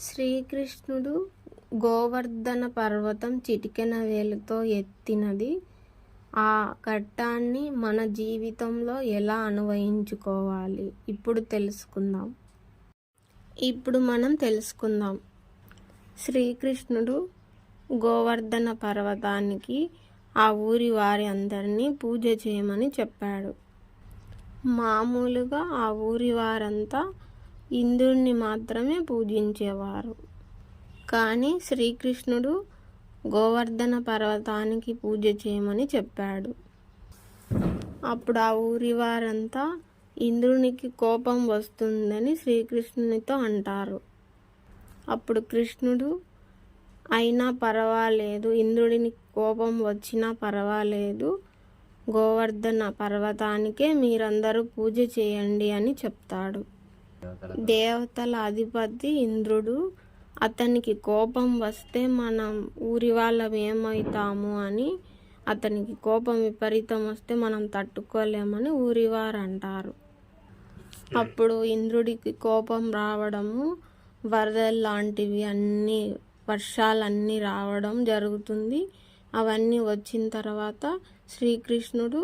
శ్రీకృష్ణుడు గోవర్ధన పర్వతం చిటికెన వేలుతో ఎత్తినది. ఆ ఘట్టాన్ని మన జీవితంలో ఎలా అనువయించుకోవాలి? ఇప్పుడు తెలుసుకుందాం. ఇప్పుడు మనం తెలుసుకుందాం. శ్రీకృష్ణుడు గోవర్ధన పర్వతానికి ఆ ఊరి వారి అందరినీ పూజ చేయమని చెప్పాడు. మామూలుగా ఆ ఊరి వారంతా ఇంద్రుణ్ణి మాత్రమే పూజించేవారు. కానీ శ్రీకృష్ణుడు గోవర్ధన పర్వతానికి పూజ చేయమని చెప్పాడు. అప్పుడు ఆ ఊరి వారంతా ఇంద్రునికి కోపం వస్తుందని శ్రీకృష్ణునితో అంటారు. అప్పుడు కృష్ణుడు అయినా పర్వాలేదు ఇంద్రుడిని కోపం వచ్చినా పర్వాలేదు గోవర్ధన పర్వతానికే మీరందరూ పూజ చేయండి అని చెప్తాడు. దేవతల అధిపతి ఇంద్రుడు. అతనికి కోపం వస్తే మనం ఊరి వాళ్ళం ఏమవుతాము అని అతనికి కోపం విపరీతం వస్తే మనం తట్టుకోలేమని ఊరివారు అంటారు అప్పుడు ఇంద్రుడికి కోపం రావడము వరదలు లాంటివి అన్నీ వర్షాలన్నీ రావడం జరుగుతుంది. అవన్నీ వచ్చిన తర్వాత శ్రీకృష్ణుడు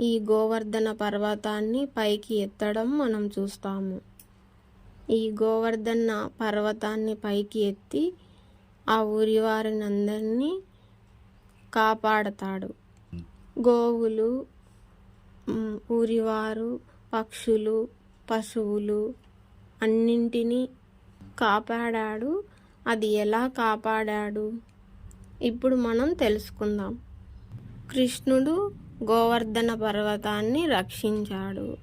ఈ గోవర్ధన పర్వతాన్ని పైకి ఎత్తడం మనం చూస్తాము. ఈ గోవర్ధన పర్వతాన్ని పైకి ఎత్తి ఆ ఊరి వారిని అందరినీ కాపాడతాడు. గోవులు ఊరివారు పక్షులు పశువులు అన్నింటినీ కాపాడాడు. అది ఎలా కాపాడాడు? ఇప్పుడు మనం తెలుసుకుందాం. కృష్ణుడు గోవర్ధన పర్వతాన్ని రక్షించాడు.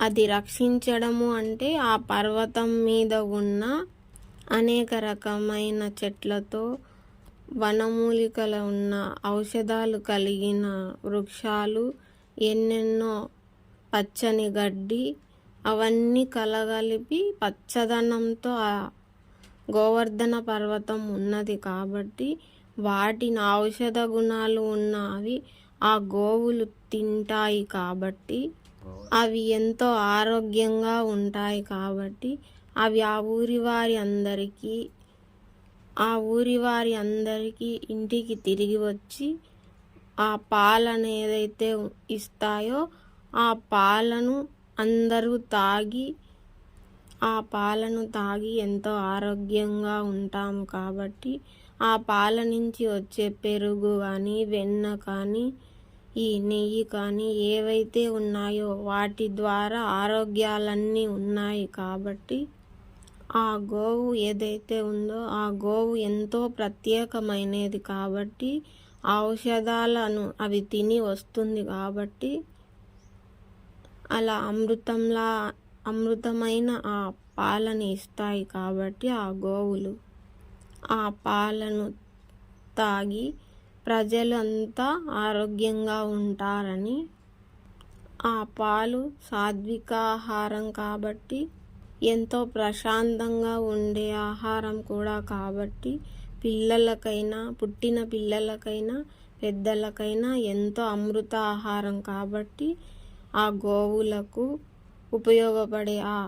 అది రక్షించడము అంటే ఆ పర్వతం మీద ఉన్న అనేక రకమైన చెట్లతో వనమూలికల ఉన్న ఔషధాలు కలిగిన వృక్షాలు ఎన్నెన్నో పచ్చని గడ్డి అవన్నీ కలగలిపి పచ్చదనంతో ఆ గోవర్ధన పర్వతం ఉన్నది కాబట్టి వాటిని ఔషధ గుణాలు ఉన్నవి ఆ గోవులు తింటాయి కాబట్టి అవి ఎంతో ఆరోగ్యంగా ఉంటాయి కాబట్టి అవి ఆ ఊరి వారి అందరికీ ఆ ఊరి వారి అందరికీ ఇంటికి తిరిగి వచ్చి ఆ పాలను ఏదైతే ఇస్తాయో ఆ పాలను అందరూ తాగి ఆ పాలను తాగి ఎంతో ఆరోగ్యంగా ఉంటాము కాబట్టి ఆ పాల నుంచి వచ్చే పెరుగు కానీ వెన్న కానీ ఈ నెయ్యి కానీ ఏవైతే ఉన్నాయో వాటి ద్వారా ఆరోగ్యాలన్నీ ఉన్నాయి కాబట్టి ఆ గోవు ఏదైతే ఉందో ఆ గోవు ఎంతో ప్రత్యేకమైనది కాబట్టి ఔషధాలను అవి తిని వస్తుంది కాబట్టి అలా అమృతంలా అమృతమైన ఆ పాలని ఇస్తాయి కాబట్టి ఆ గోవులు. ఆ పాలను తాగి ప్రజలు అంతా ఆరోగ్యంగా ఉంటారని ఆ పాలు సాత్విక ఆహారం కాబట్టి ఎంతో ప్రశాంతంగా ఉండే ఆహారం కూడా కాబట్టి పిల్లలకైనా పుట్టిన పిల్లలకైనా పెద్దలకైనా ఎంతో అమృత ఆహారం కాబట్టి ఆ గోవులకు ఉపయోగపడే ఆ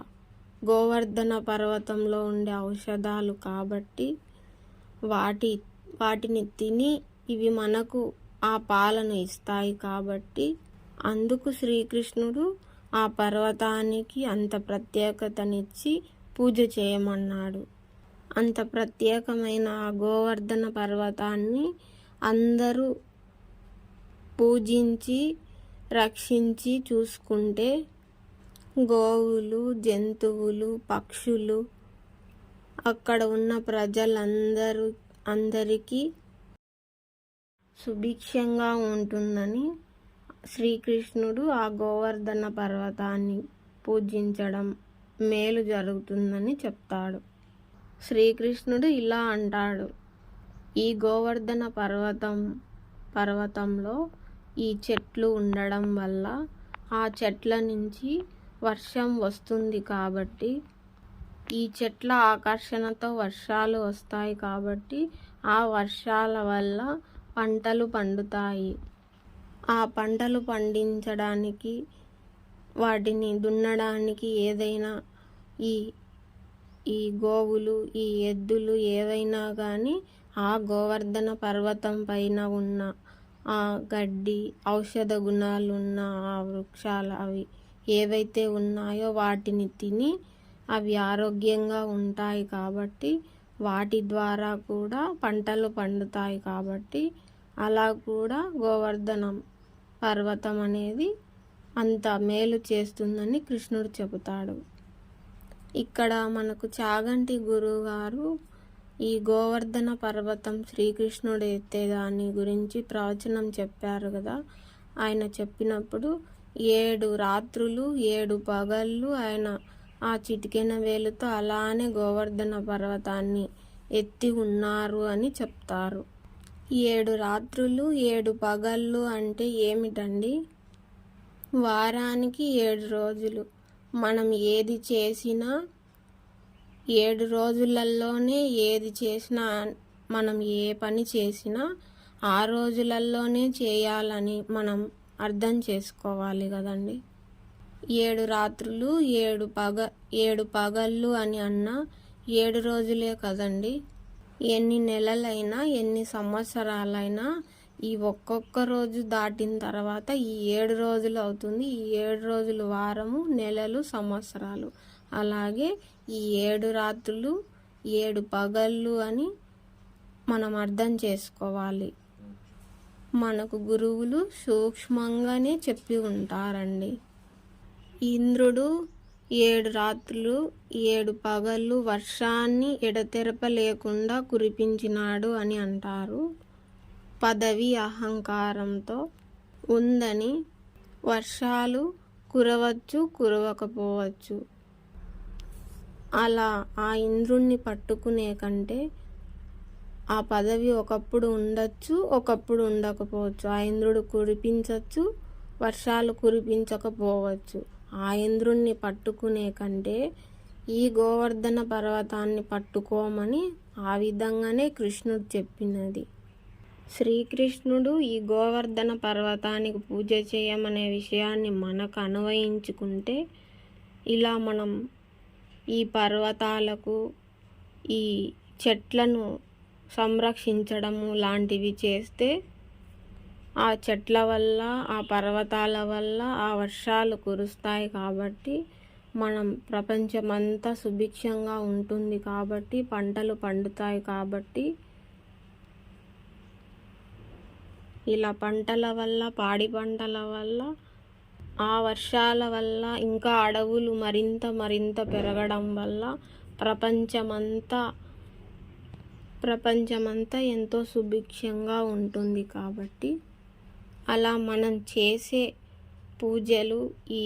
గోవర్ధన పర్వతంలో ఉండే ఔషధాలు కాబట్టి వాటి వాటిని తిని ఇవి మనకు ఆ పాలను ఇస్తాయి కాబట్టి అందుకు శ్రీకృష్ణుడు ఆ పర్వతానికి అంత ప్రత్యేకతనిచ్చి పూజ చేయమన్నాడు. అంత ప్రత్యేకమైన ఆ గోవర్ధన పర్వతాన్ని అందరూ పూజించి రక్షించి చూసుకుంటే గోవులు జంతువులు పక్షులు అక్కడ ఉన్న ప్రజలందరూ అందరికీ సుభిక్షంగా ఉంటుందని శ్రీకృష్ణుడు ఆ గోవర్ధన పర్వతాన్ని పూజించడం మేలు జరుగుతుందని చెప్తాడు. శ్రీకృష్ణుడు ఇలా అంటాడు. ఈ గోవర్ధన పర్వతం పర్వతంలో ఈ చెట్లు ఉండడం వల్ల ఆ చెట్ల నుంచి వర్షం వస్తుంది కాబట్టి ఈ చెట్ల ఆకర్షణతో వర్షాలు వస్తాయి కాబట్టి ఆ వర్షాల వల్ల పంటలు పండుతాయి. ఆ పంటలు పండించడానికి వాటిని దున్నడానికి ఏదైనా ఈ ఈ గోవులు ఈ ఎద్దులు ఏవైనా కానీ ఆ గోవర్ధన పర్వతం పైన ఉన్న ఆ గడ్డి ఔషధ గుణాలు ఉన్న ఆ వృక్షాలు అవి ఏవైతే ఉన్నాయో వాటిని తిని అవి ఆరోగ్యంగా ఉంటాయి కాబట్టి వాటి ద్వారా కూడా పంటలు పండుతాయి కాబట్టి అలా కూడా గోవర్ధనం పర్వతం అనేది అంత మేలు చేస్తుందని కృష్ణుడు చెబుతాడు. ఇక్కడ మనకు చాగంటి గురువు గారు ఈ గోవర్ధన పర్వతం శ్రీకృష్ణుడు ఎత్తేదాని గురించి ప్రవచనం చెప్పారు కదా. ఆయన చెప్పినప్పుడు ఏడు రాత్రులు ఏడు పగళ్ళు ఆయన ఆ చిటికెన వేలుతో అలానే గోవర్ధన పర్వతాన్ని ఎత్తి ఉన్నారు అని చెప్తారు. ఏడు రాత్రులు ఏడు పగళ్ళు అంటే ఏమిటండి? వారానికి ఏడు రోజులు. మనం ఏది చేసినా ఏడు రోజులలోనే ఏది చేసినా మనం ఏ పని చేసినా ఆ రోజులలోనే చేయాలని మనం అర్థం చేసుకోవాలి కదండి. ఏడు రాత్రులు ఏడు పగ ఏడు పగళ్ళు అని అన్న ఏడు రోజులే కదండి. ఎన్ని నెలలైనా ఎన్ని సంవత్సరాలైనా ఈ ఒక్కొక్క రోజు దాటిన తర్వాత ఈ ఏడు రోజులు అవుతుంది. ఈ ఏడు రోజులు వారము నెలలు సంవత్సరాలు. అలాగే ఈ ఏడు రాత్రులు ఏడు పగళ్ళు అని మనం అర్థం చేసుకోవాలి. మనకు గురువులు సూక్ష్మంగానే చెప్పి ఉంటారండి. ఇంద్రుడు ఏడు రాత్రులు ఏడు పగళ్ళు వర్షాన్ని ఎడతెరప లేకుండా కురిపించినాడు అని అంటారు. పదవి అహంకారంతో ఉందని వర్షాలు కురవచ్చు కురవకపోవచ్చు. అలా ఆ ఇంద్రుణ్ణి పట్టుకునే కంటే ఆ పదవి ఒకప్పుడు ఉండొచ్చు ఒకప్పుడు ఉండకపోవచ్చు. ఆ ఇంద్రుడు కురిపించవచ్చు వర్షాలు కురిపించకపోవచ్చు. ఆ ఇంద్రుణ్ణి పట్టుకునే కంటే ఈ గోవర్ధన పర్వతాన్ని పట్టుకోమని ఆ విధంగానే కృష్ణుడు చెప్పినది. శ్రీకృష్ణుడు ఈ గోవర్ధన పర్వతానికి పూజ చేయమనే విషయాన్ని మనకు అన్వయించుకుంటే ఇలా మనం ఈ పర్వతాలకు ఈ చెట్లను సంరక్షించడము లాంటివి చేస్తే ఆ చెట్ల వల్ల ఆ పర్వతాల వల్ల ఆ వర్షాలు కురుస్తాయి కాబట్టి మనం ప్రపంచమంతా సుభిక్షంగా ఉంటుంది కాబట్టి పంటలు పండుతాయి కాబట్టి ఇలా పంటల వల్ల పాడి పంటల వల్ల ఆ వర్షాల వల్ల ఇంకా అడవులు మరింత మరింత పెరగడం వల్ల ప్రపంచమంతా ప్రపంచమంతా ఎంతో సుభిక్షంగా ఉంటుంది కాబట్టి అలా మనం చేసే పూజలు ఈ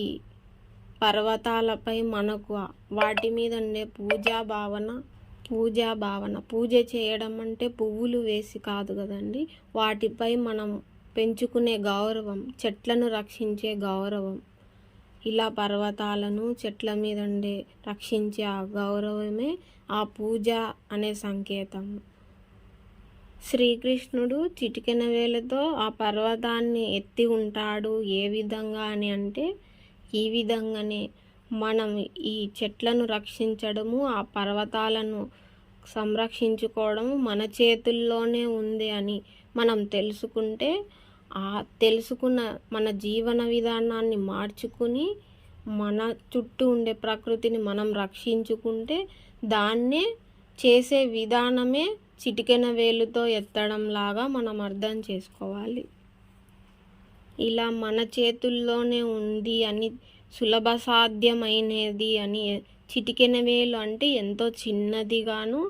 పర్వతాలపై మనకు వాటి మీద ఉండే పూజా భావన పూజా భావన. పూజ చేయడం అంటే పువ్వులు వేసి కాదు కదండి. వాటిపై మనం పెంచుకునే గౌరవం చెట్లను రక్షించే గౌరవం. ఇలా పర్వతాలను చెట్ల మీద ఉండే రక్షించే ఆ గౌరవమే ఆ పూజ అనే సంకేతం. శ్రీకృష్ణుడు చిటికెన వేలతో ఆ పర్వతాన్ని ఎత్తి ఉంటాడు. ఏ విధంగా అని అంటే ఈ విధంగానే మనం ఈ చెట్లను రక్షించడము ఆ పర్వతాలను సంరక్షించుకోవడము మన చేతుల్లోనే ఉంది అని మనం తెలుసుకుంటే ఆ తెలుసుకున్న మన జీవన విధానాన్ని మార్చుకుని మన చుట్టూ ఉండే ప్రకృతిని మనం రక్షించుకుంటే దాన్నే చేసే విధానమే చిటికెన వేలుతో ఎత్తడం లాగా మనం అర్థం చేసుకోవాలి. ఇలా మన చేతుల్లోనే ఉంది అని సులభ సాధ్యమైనది అని చిటికెన వేలు అంటే ఎంతో చిన్నదిగాను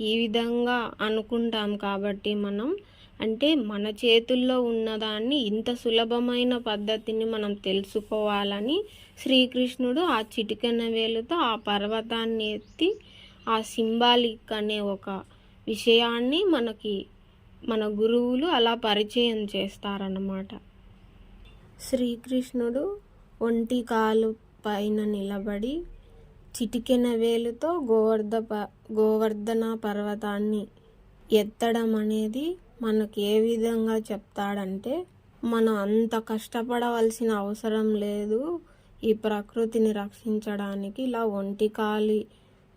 ఈ విధంగా అనుకుంటాం కాబట్టి మనం. అంటే మన చేతుల్లో ఉన్నదాన్ని ఇంత సులభమైన పద్ధతిని మనం తెలుసుకోవాలని శ్రీకృష్ణుడు ఆ చిటికెన వేలుతో ఆ పర్వతాన్ని ఎత్తి ఆ సింబాలిక్ అనే ఒక విషయాన్ని మనకి మన గురువులు అలా పరిచయం చేస్తారన్నమాట. శ్రీకృష్ణుడు ఒంటి కాలు పైన నిలబడి చిటికెన వేలుతో గోవర్ధ ప గోవర్ధన పర్వతాన్ని ఎత్తడం అనేది మనకి ఏ విధంగా చెప్తాడంటే మనం అంత కష్టపడవలసిన అవసరం లేదు ఈ ప్రకృతిని రక్షించడానికి. ఇలా ఒంటి కాలి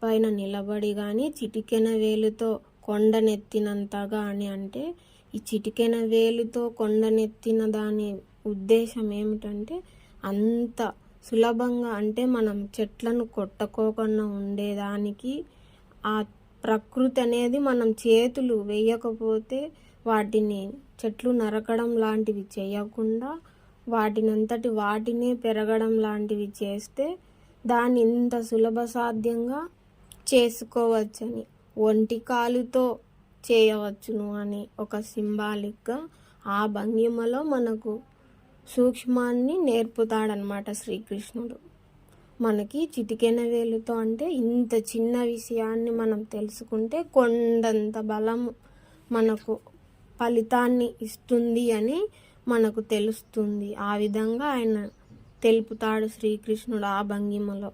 పైన నిలబడి కానీ చిటికెన వేలుతో కొండనెత్తినంతగా అని అంటే ఈ చిటికెన వేలుతో కొండనెత్తిన దాని ఉద్దేశం ఏమిటంటే అంత సులభంగా అంటే మనం చెట్లను కొట్టుకోకుండా ఉండేదానికి ఆ ప్రకృతి అనేది మనం చేతులు వేయకపోతే వాటిని చెట్లు నరకడం లాంటివి చేయకుండా వాటినంతటి వాటినే పెరగడం లాంటివి చేస్తే దాన్ని ఇంత సులభ సాధ్యంగా చేసుకోవచ్చని. ఒంటి కాలుతో చేయవచ్చును అని ఒక సింబాలిక్గా ఆ భంగిమలో మనకు సూక్ష్మాన్ని నేర్పుతాడనమాట శ్రీకృష్ణుడు. మనకి చిటికెన వేలుతో అంటే ఇంత చిన్న విషయాన్ని మనం తెలుసుకుంటే కొండంత బలం మనకు ఫలితాన్ని ఇస్తుంది అని మనకు తెలుస్తుంది. ఆ విధంగా ఆయన తెలుపుతాడు శ్రీకృష్ణుడు ఆ భంగిమలో.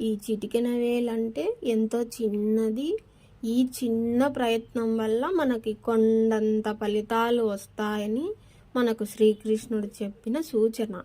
ఈ చిటికెన వేలంటే ఎంతో చిన్నది. ఈ చిన్న ప్రయత్నం వల్ల మనకి కొండంత ఫలితాలు వస్తాయని మనకు శ్రీకృష్ణుడు చెప్పిన సూచన.